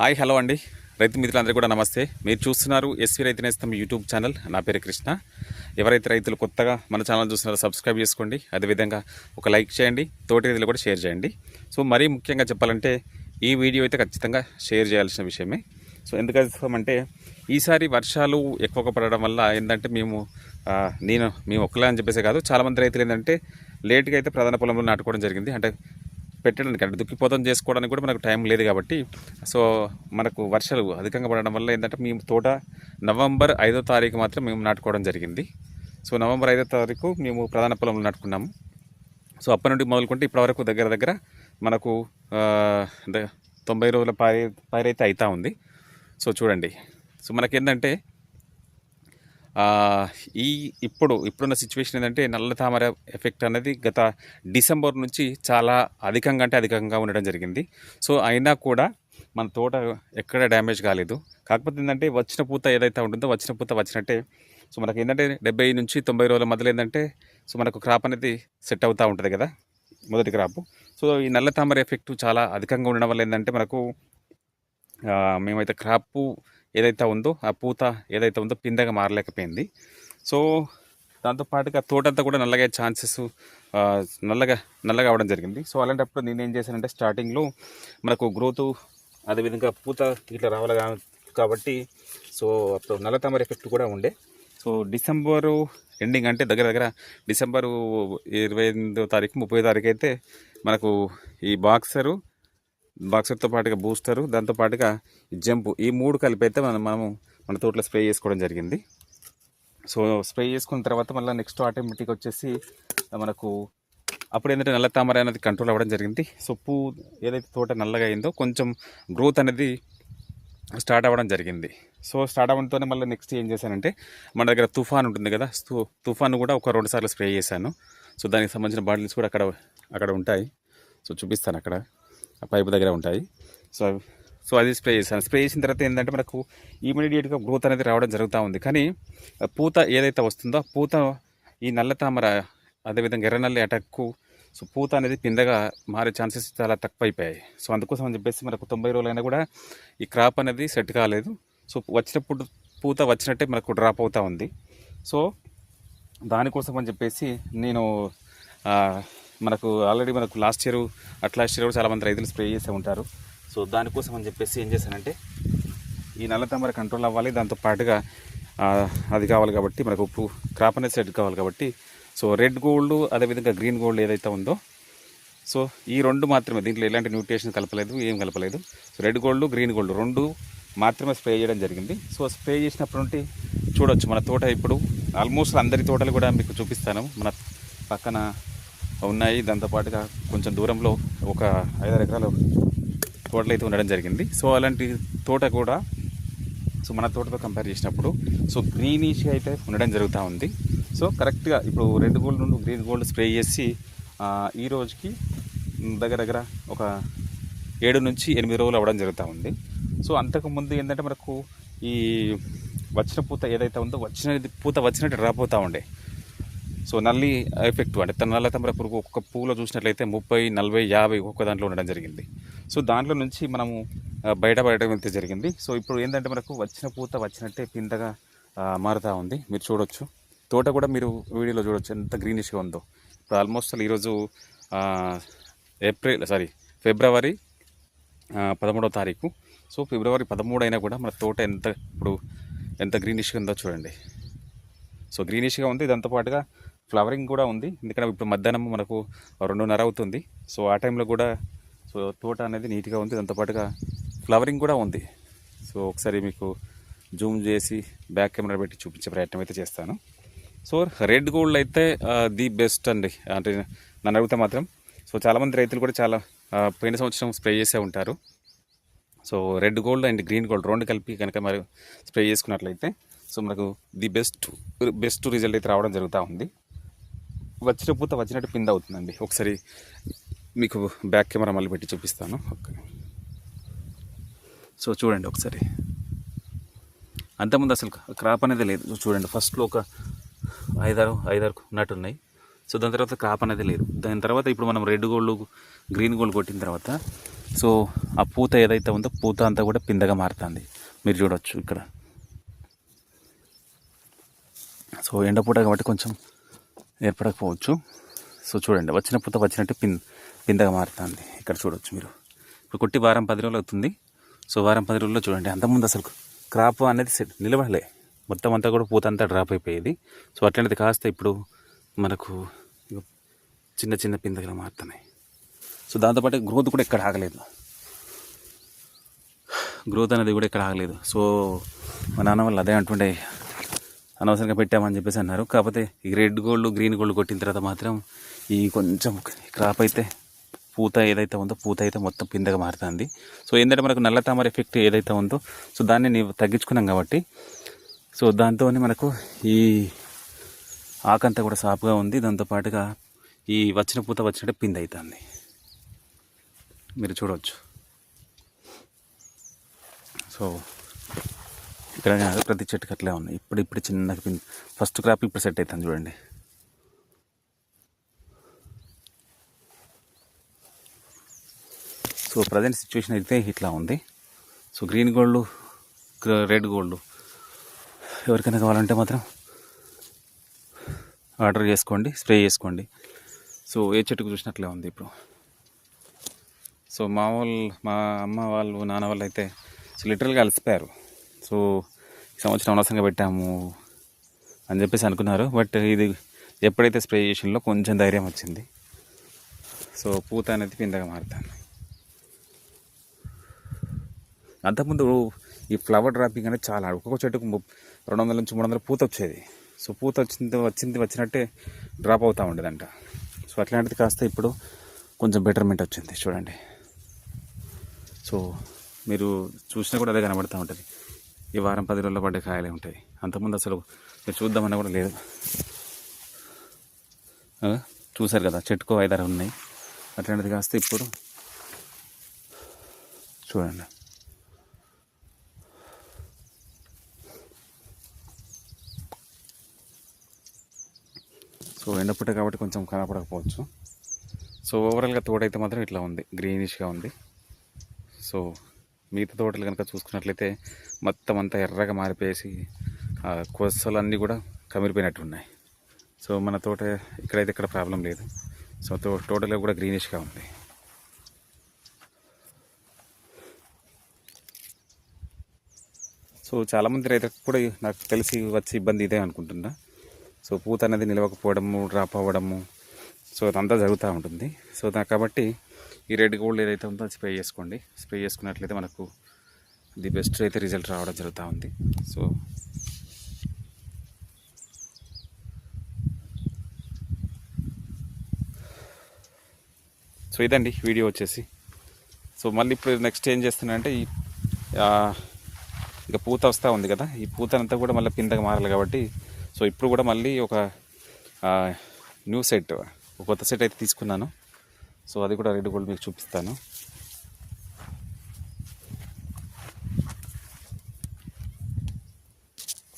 Hi hello అండి. రైతు మిత్రులందరూ కూడా నమస్తే. మీరు చూస్తున్నారు ఎస్వి రైతు నేస్తం యూట్యూబ్ ఛానల్. నా పేరు కృష్ణ. ఎవరైతే రైతులు కొత్తగా మన ఛానల్ చూస్తున్నారో సబ్స్క్రైబ్ చేసుకోండి. అదేవిధంగా ఒక లైక్ చేయండి. తోటి రైతులు కూడా షేర్ చేయండి. సో మరీ ముఖ్యంగా చెప్పాలంటే ఈ వీడియో అయితే ఖచ్చితంగా షేర్ చేయాల్సిన విషయమే. సో ఎందుకంటే ఈసారి వర్షాలు ఎక్కువగా పడడం వల్ల ఏంటంటే మేము నేను మేము ఒక్కలే అని చెప్పేసి కాదు. చాలామంది రైతులు ఏంటంటే లేట్గా అయితే ప్రధాన పొలంలో నాటుకోవడం జరిగింది. అంటే పెట్టడానికి అంటే దుక్కిపోతం చేసుకోవడానికి కూడా మనకు టైం లేదు కాబట్టి. సో మనకు వర్షాలు అధికంగా పడడం వల్ల ఏంటంటే మేము తోట నవంబర్ ఐదో తారీఖు మాత్రం మేము నాటుకోవడం జరిగింది. సో నవంబర్ ఐదో తారీఖు మేము ప్రధాన పొలంలో నాటుకున్నాము. సో అప్పటి నుండి మొదలుకుంటే ఇప్పటివరకు దగ్గర దగ్గర మనకు తొంభై రోజుల పైరు పైరైతే అవుతూ ఉంది. సో చూడండి. సో మనకేంటంటే ఈ ఇప్పుడు ఇప్పుడున్న సిచ్యువేషన్ ఏంటంటే నల్ల తామర ఎఫెక్ట్ అనేది గత డిసెంబర్ నుంచి చాలా అధికంగా అంటే అధికంగా ఉండడం జరిగింది. సో అయినా కూడా మన తోట ఎక్కడ డ్యామేజ్ కాలేదు. కాకపోతే ఏంటంటే వచ్చిన పూత ఏదైతే ఉంటుందో వచ్చిన పూత వచ్చినట్టే. సో మనకి ఏంటంటే డెబ్బై నుంచి తొంభై రోజుల మొదలు ఏంటంటే సో మనకు క్రాప్ అనేది సెట్ అవుతూ ఉంటుంది కదా మొదటి క్రాప్ సో ఈ నల్ల తామర ఎఫెక్ట్ చాలా అధికంగా ఉండడం వల్ల ఏంటంటే మనకు మేమైతే క్రాప్ ఏదైతే ఉందో ఆ పూత ఏదైతే ఉందో పిందగా మారలేకపోయింది. సో దాంతోపాటుగా తోటంతా కూడా నల్లగా ఛాన్సెస్ నల్లగా నల్లగా అవడం జరిగింది. సో అలాంటప్పుడు నేను ఏం చేశానంటే స్టార్టింగ్లో మనకు గ్రోత్ అదేవిధంగా పూత ఇట్లా రావాలి కా- కాబట్టి సో అప్పుడు నల్ల తామర ఎఫెక్ట్ కూడా ఉండే. సో డిసెంబరు ఎండింగ్ అంటే దగ్గర దగ్గర డిసెంబరు ఇరవై ఎనిమిదో తారీఖు ముప్పై తారీఖు అయితే మనకు ఈ బాక్సరు బాక్సర్తో పాటుగా బూస్టరు దాంతో పాటుగా జంపు. ఈ మూడు కలిపి అయితే మనం మనము మన తోటలో స్ప్రే చేసుకోవడం జరిగింది. సో స్ప్రే చేసుకున్న తర్వాత మళ్ళీ నెక్స్ట్ ఆటోమేటిక్ వచ్చేసి మనకు అప్పుడు ఏంటంటే నల్ల తామర అనేది కంట్రోల్ అవ్వడం జరిగింది. సో పూ ఏదైతే తోట నల్లగా అయిందో కొంచెం గ్రోత్ అనేది స్టార్ట్ అవ్వడం జరిగింది. సో స్టార్ట్ అవ్వడంతోనే మళ్ళీ నెక్స్ట్ ఏం చేశానంటే మన దగ్గర తుఫాన్ ఉంటుంది కదా తుఫాన్ కూడా ఒక రెండు సార్లు స్ప్రే చేశాను. సో దానికి సంబంధించిన బాటిల్స్ కూడా అక్కడ అక్కడ ఉంటాయి. సో చూపిస్తాను అక్కడ. పైపు దగ్గర ఉంటాయి. సో సో అది స్ప్రే చేశాను. స్ప్రే చేసిన తర్వాత ఏంటంటే మనకు ఇమీడియట్గా గ్రోత్ అనేది రావడం జరుగుతూ ఉంది. కానీ పూత ఏదైతే వస్తుందో పూత ఈ నల్ల తామర అదేవిధంగా ఎర్రనల్లి అటాక్కు సో పూత అనేది పిందగా మారే ఛాన్సెస్ చాలా తక్కువ అయిపోయాయి సో అందుకోసం అని చెప్పేసి మనకు తొంభై రోజులైనా కూడా ఈ క్రాప్ అనేది సెట్ కాలేదు. సో వచ్చినప్పుడు పూత వచ్చినట్టే మనకు డ్రాప్ అవుతూ ఉంది. సో దానికోసం అని చెప్పేసి నేను మనకు ఆల్రెడీ మనకు లాస్ట్ ఇయర్ అట్లా ఇయర్ కూడా చాలామంది రైతులు స్ప్రే చేసే ఉంటారు. సో దానికోసం అని చెప్పేసి ఏం చేశానంటే ఈ నల్ల తామర కంట్రోల్ అవ్వాలి. దాంతో పాటుగా అది కావాలి కాబట్టి మనకు ఉప్పు క్రాప్ అనేది సెట్ కావాలి కాబట్టి సో రెడ్ గోల్డ్ అదేవిధంగా గ్రీన్ గోల్డ్ ఏదైతే ఉందో సో ఈ రెండు మాత్రమే దీంట్లో ఎలాంటి న్యూట్రిషన్ కలపలేదు ఏం కలపలేదు. So red gold green gold రెండు మాత్రమే స్ప్రే చేయడం జరిగింది. సో స్ప్రే చేసినప్పుడు నుండి చూడొచ్చు మన తోట ఇప్పుడు ఆల్మోస్ట్ అందరి తోటలు కూడా మీకు చూపిస్తాను. మన పక్కన ఉన్నాయి. దాంతోపాటుగా కొంచెం దూరంలో ఒక ఐదారు ఎకరాల తోటలు అయితే ఉండడం జరిగింది. సో అలాంటి తోట కూడా సో మన తోటతో కంపేర్ చేసినప్పుడు సో గ్రీనిష్ అయితే ఉండడం జరుగుతూ ఉంది. సో కరెక్ట్గా ఇప్పుడు రెడ్ గోల్డ్ నుండి గ్రీన్ గోల్డ్ స్ప్రే చేసి ఈ రోజుకి దగ్గర దగ్గర ఒక ఏడు నుంచి ఎనిమిది రోజులు అవ్వడం జరుగుతూ ఉంది. సో అంతకు ముందు ఏంటంటే మనకు ఈ వచ్చిన పూత ఏదైతే ఉందో వచ్చిన పూత వచ్చినట్టు రాపోతూ ఉండే. సో నల్లి ఎఫెక్ట్ అంటే తన నల్ల తమర పురుగు ఒక్క పువ్వులో చూసినట్లయితే ముప్పై నలభై యాభై ఒక్కొక్క దాంట్లో ఉండడం జరిగింది. సో దాంట్లో నుంచి మనము బయటపడటం అయితే జరిగింది. సో ఇప్పుడు ఏంటంటే మనకు వచ్చిన పూత వచ్చినట్టే పిందగా మారుతూ ఉంది. మీరు చూడొచ్చు. తోట కూడా మీరు వీడియోలో చూడొచ్చు. ఎంత గ్రీనిష్గా ఉందో. ఇప్పుడు ఆల్మోస్ట్ అసలు ఈరోజు ఏప్రిల్ సారీ ఫిబ్రవరి పదమూడవ తారీఖు. సో ఫిబ్రవరి పదమూడు అయినా కూడా మన తోట ఎంత ఇప్పుడు ఎంత గ్రీనిష్గా ఉందో చూడండి. సో గ్రీనిష్గా ఉంది. దాంతో పాటుగా ఫ్లవరింగ్ కూడా ఉంది. ఎందుకంటే ఇప్పుడు మధ్యాహ్నం మనకు రెండున్నర అవుతుంది. సో ఆ టైంలో కూడా సో తోట అనేది నీట్గా ఉంది. దాంతో పాటుగా ఫ్లవరింగ్ కూడా ఉంది. సో ఒకసారి మీకు జూమ్ చేసి బ్యాక్ కెమెరా పెట్టి చూపించే ప్రయత్నం అయితే చేస్తాను. సో రెడ్ గోల్డ్ అయితే ది బెస్ట్ అండి. అంటే నన్ను అడిగితే మాత్రం. సో చాలామంది రైతులు కూడా చాలా పోయిన సంవత్సరం స్ప్రే చేసే ఉంటారు. So red gold and green gold రెండు కలిపి కనుక మరి స్ప్రే చేసుకున్నట్లయితే సో మనకు ది బెస్ట్ బెస్ట్ రిజల్ట్ అయితే రావడం జరుగుతూ ఉంది. వచ్చిన పూత వచ్చినట్టు పింద అవుతుందండి. ఒకసారి మీకు బ్యాక్ కెమెరా మళ్ళీ పెట్టి చూపిస్తాను. ఓకే. సో చూడండి ఒకసారి. అంతకుముందు అసలు క్రాప్ అనేది లేదు. చూడండి ఫస్ట్లో ఒక ఐదారు ఐదారు ఉన్నట్టున్నాయి సో దాని తర్వాత క్రాప్ అనేది లేదు. దాని తర్వాత ఇప్పుడు మనం రెడ్ గోల్డ్ గ్రీన్ గోల్డ్ కొట్టిన తర్వాత సో ఆ పూత ఏదైతే ఉందో పూత అంతా కూడా పిందగా మారుతుంది. మీరు చూడొచ్చు ఇక్కడ. సో ఎండపూట కాబట్టి కొంచెం ఏర్పడకపోవచ్చు సో చూడండి వచ్చిన పూత వచ్చినట్టు పిన్ పిందగా మారుతుంది. ఇక్కడ చూడవచ్చు మీరు. ఇప్పుడు కొట్టి వారం పది రోజులు అవుతుంది. సో వారం పది రోజుల్లో చూడండి అంతకుముందు అసలు క్రాప్ అనేది సెట్ నిలబడలే. మొత్తం అంతా కూడా పూత అంతా డ్రాప్ అయిపోయేది. సో అట్లాంటిది కాస్త ఇప్పుడు మనకు చిన్న చిన్న పిందగలు మారుతున్నాయి. సో దాంతోపాటు గ్రోత్ కూడా ఎక్కడ ఆగలేదు. గ్రోత్ అనేది కూడా ఎక్కడ ఆగలేదు. సో మా నాన్న వాళ్ళు అదే అంటుండే అనవసరంగా పెట్టామని చెప్పేసి అన్నారు. కాకపోతే ఈ రెడ్ గోల్డ్ గ్రీన్ గోల్డ్ కొట్టిన తర్వాత మాత్రం ఈ కొంచెం క్రాప్ అయితే పూత ఏదైతే ఉందో పూత అయితే మొత్తం పిందగా మారుతుంది. సో ఏంటంటే మనకు నల్ల తామర ఎఫెక్ట్ ఏదైతే ఉందో సో దాన్ని తగ్గించుకున్నాం కాబట్టి. సో దాంతో మనకు ఈ ఆకంతా కూడా సాపుగా ఉంది. దాంతోపాటుగా ఈ వచ్చిన పూత వచ్చినట్టు పింద అవుతుంది మీరు చూడవచ్చు సో ఇక్కడ ప్రతి చెట్టుకి అట్లే ఉన్నాయి. ఇప్పుడు ఇప్పుడు చిన్న ఫస్ట్ క్రాప్ ఇప్పుడు సెట్ అవుతుంది చూడండి. సో ప్రజెంట్ సిచ్యువేషన్ అయితే ఇట్లా ఉంది. So green gold red gold ఎవరికైనా కావాలంటే మాత్రం ఆర్డర్ చేసుకోండి స్ప్రే చేసుకోండి. సో ఏ చెట్టుకు చూసినట్లే ఉంది ఇప్పుడు. సో మా వాళ్ళు మా అమ్మ వాళ్ళు నాన్న వాళ్ళు అయితే సో లిటరల్గా అలసిపోయారు. సో ఈ సంవత్సరం అనవసరంగా పెట్టాము అని చెప్పేసి అనుకున్నారు. బట్ ఇది ఎప్పుడైతే స్ప్రే చేసిందో కొంచెం ధైర్యం వచ్చింది. సో పూత అనేది పిందగా మారుతుంది. అంతకుముందు ఈ ఫ్లవర్ డ్రాపింగ్ అనేది చాలా ఒక్కొక్క చెట్టుకు రెండు వందల నుంచి మూడు వందల పూత వచ్చేది. సో పూత వచ్చింది వచ్చింది వచ్చినట్టే డ్రాప్ అవుతూ ఉండేదంట. సో అట్లాంటిది కాస్త ఇప్పుడు కొంచెం బెటర్మెంట్ వచ్చింది చూడండి. సో మీరు చూసినా కూడా అదే కనబడుతూ ఉంటుంది. ఈ వారం పది రోజుల్లో పడ్డ కాయలే ఉంటాయి. అంతకుముందు అసలు మీరు చూద్దామని కూడా లేదు. చూశారు కదా చెట్టుకో ఐదారు ఉన్నాయి. అట్లాంటిది కాస్తే ఇప్పుడు చూడండి. సో ఎండపుట్ట కాబట్టి కొంచెం కనపడకపోవచ్చు. సో ఓవరాల్గా తోడైతే మాత్రం ఇట్లా ఉంది. గ్రీనిష్గా ఉంది. సో మిగతా తోటలు కనుక చూసుకున్నట్లయితే మొత్తం అంతా ఎర్రగా మారిపోయేసి కొసలన్నీ కూడా కమిరిపోయినట్టు ఉన్నాయి సో మన తోట ఇక్కడైతే ఇక్కడ ప్రాబ్లం లేదు. సో తో టోటల్గా కూడా గ్రీనిష్గా ఉంది. సో చాలామంది రైతులకు కూడా నాకు తెలిసి వచ్చే ఇబ్బంది ఇదే అనుకుంటున్నా. సో పూత అనేది నిలవకపోవడము డ్రాప్ అవ్వడము సో అదంతా జరుగుతూ ఉంటుంది. సో దా కాబట్టి ఈ రెడ్ గోల్డ్ ఏదైతే ఉందో అది స్ప్రే చేసుకోండి. స్ప్రే చేసుకున్నట్లయితే మనకు ది బెస్ట్ అయితే రిజల్ట్ రావడం జరుగుతూ ఉంది. సో సో ఇదండి వీడియో వచ్చేసి. సో మళ్ళీ ఇప్పుడు నెక్స్ట్ ఏం చేస్తున్నానంటే ఈ ఇక పూత వస్తూ ఉంది కదా. ఈ పూత అంతా కూడా మళ్ళీ పిందగా మారాలి కాబట్టి సో ఇప్పుడు కూడా మళ్ళీ ఒక న్యూ సెట్ ఒక కొత్త సెట్ అయితే తీసుకున్నాను. సో అది కూడా రెడ్ గోల్డ్ మీకు చూపిస్తాను.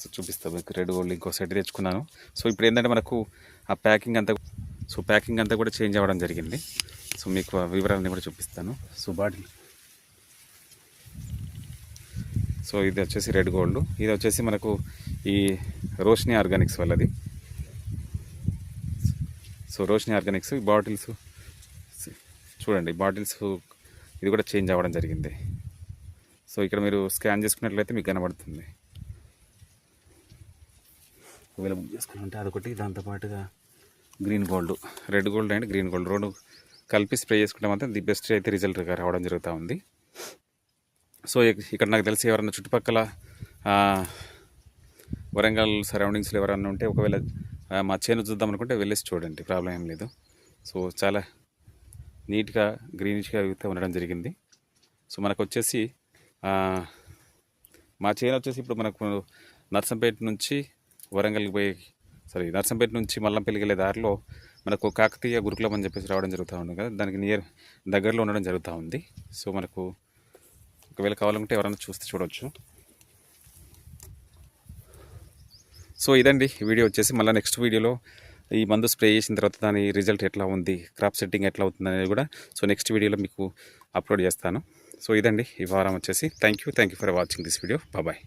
సో చూపిస్తాను మీకు రెడ్ గోల్డ్ ఇంకో సెట్ తెచ్చుకున్నాను. సో ఇప్పుడు ఏంటంటే మనకు ఆ ప్యాకింగ్ అంతా సో ప్యాకింగ్ అంతా కూడా చేంజ్ అవ్వడం జరిగింది. సో మీకు వివరాలన్నీ కూడా చూపిస్తాను. సో బాటిల్ సో ఇది వచ్చేసి రెడ్ గోల్డ్. ఇది వచ్చేసి మనకు ఈ రోషిని ఆర్గానిక్స్ వాళ్ళది సో రోషిని ఆర్గానిక్స్ ఈ బాటిల్స్ చూడండి బాటిల్స్ ఇది కూడా చేంజ్ అవ్వడం జరిగింది. సో ఇక్కడ మీరు స్కాన్ చేసుకున్నట్లయితే మీకు కనబడుతుంది. ఒకవేళ బుక్ చేసుకున్నంటే అదొకటి దాంతోపాటుగా green gold red gold and green gold రెండు కలిపి స్ప్రే చేసుకుంటే మాత్రం ది బెస్ట్ అయితే రిజల్ట్ రావడం జరుగుతూ ఉంది. సో ఇక్కడ నాకు తెలిసి ఎవరన్నా చుట్టుపక్కల వరంగల్ సరౌండింగ్స్లో ఎవరన్నా ఉంటే ఒకవేళ మా చేను చూద్దాం అనుకుంటే వెళ్ళేసి చూడండి ప్రాబ్లం ఏం లేదు. సో చాలా నీట్గా గ్రీనిష్గా అయితే ఉండడం జరిగింది. సో మనకు వచ్చేసి మా చేను వచ్చేసి ఇప్పుడు మనకు నర్సంపేట నుంచి వరంగల్కి పోయి సారీ నర్సంపేట నుంచి మల్లంపల్లికి వెళ్ళే దారిలో మనకు కాకతీయ గురుకులం అని చెప్పేసి రావడం జరుగుతూ ఉంది కదా. దానికి నియర్ దగ్గరలో ఉండడం జరుగుతూ ఉంది. సో మనకు ఒకవేళ కావాలంటే ఎవరైనా చూస్తే చూడవచ్చు సో ఇదండి వీడియో వచ్చేసి. మళ్ళీ నెక్స్ట్ వీడియోలో ఈ మందు స్ప్రే చేసిన తర్వాత దాని రిజల్ట్ ఎట్లా ఉంది? క్రాప్ సెట్టింగ్ ఎట్లా అవుతుంది అనేది కూడా సో నెక్స్ట్ వీడియోలో మీకు అప్లోడ్ చేస్తాను. సో ఇదండి ఈ వారం వచ్చేసి. Thank you thank you for watching this video bye